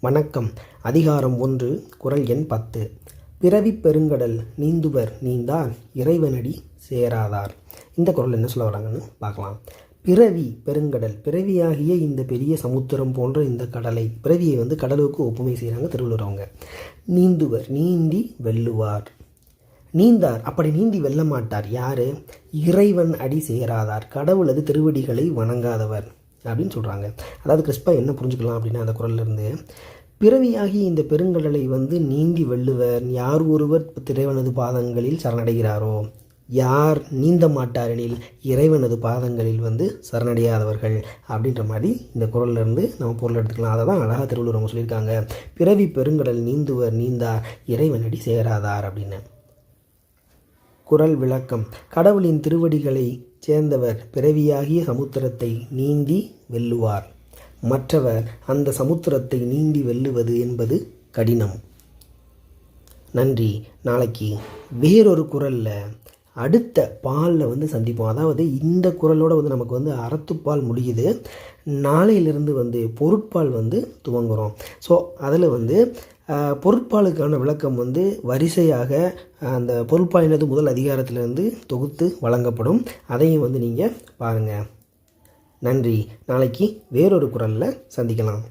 வணக்கம். அதிகாரம் ஒன்று குரல் எண் பத்து. பிறவி பெருங்கடல் நீந்துவர் நீந்தார் இறைவனடி சேராதார். இந்த குரல் என்ன சொல்ல வராங்கன்னு பார்க்கலாம். பிறவி பெருங்கடல் பிறவியாகிய இந்த பெரிய சமுத்திரம் போன்ற இந்த கடலை பிறவியை வந்து கடலுக்கு ஒப்புமை செய்கிறாங்க திருவள்ளுவர் அவங்க நீந்துவர் நீந்தி வெல்லுவார். நீந்தார் அப்படி நீந்தி வெல்ல மாட்டார். யார்? இறைவன் அடி சேராதார். கடவுளது திருவடிகளை வணங்காதவர். அப்படின்னு சொல்கிறாங்க அதாவது கிறிஸ்பா என்ன புரிஞ்சுக்கலாம் அப்படின்னா அந்த குரல்லேருந்து பிறவியாகி இந்த பெருங்கடலை வந்து நீந்தி வெல்லுவர் யார் ஒருவர் இறைவனது பாதங்களில் சரணடைகிறாரோ? யார் நீந்த மாட்டாரெனில் இறைவனது பாதங்களில் வந்து சரணடையாதவர்கள்? அப்படின்ற மாதிரி இந்த குரல்லேருந்து நம்ம பொருள் எடுத்துக்கலாம். அதை தான் அழகாக திருவள்ளுவர் அவங்க சொல்லியிருக்காங்க. பிறவி பெருங்கடல் நீந்துவர் நீந்தார் இறைவனடி சேராதார் அப்படின்னு. குரல் விளக்கம். கடவுளின் திருவடிகளை சேர்ந்தவர் பிறவியாகிய சமுத்திரத்தை நீந்தி வெல்லுவார். மற்றவர் அந்த சமுத்திரத்தை நீந்தி வெல்லுவது என்பது கடினம். நன்றி. நாளைக்கு வேறொரு குரலில் அடுத்த பாலில் வந்து சந்திப்போம். அதாவது இந்த குரலோடு வந்து நமக்கு வந்து அறத்துப்பால் முடியுது. நாளையிலிருந்து வந்து பொருட்பால் வந்து துவங்குறோம். ஸோ அதில் வந்து பொருட்பாலுக்கான விளக்கம் வந்து வரிசையாக அந்த பொருட்பாலினது முதல் அதிகாரத்திலிருந்து தொகுத்து வழங்கப்படும். அதையும் வந்து நீங்கள் பாருங்கள் நன்றி. நாளைக்கு வேறொரு குரலில் சந்திக்கலாம்.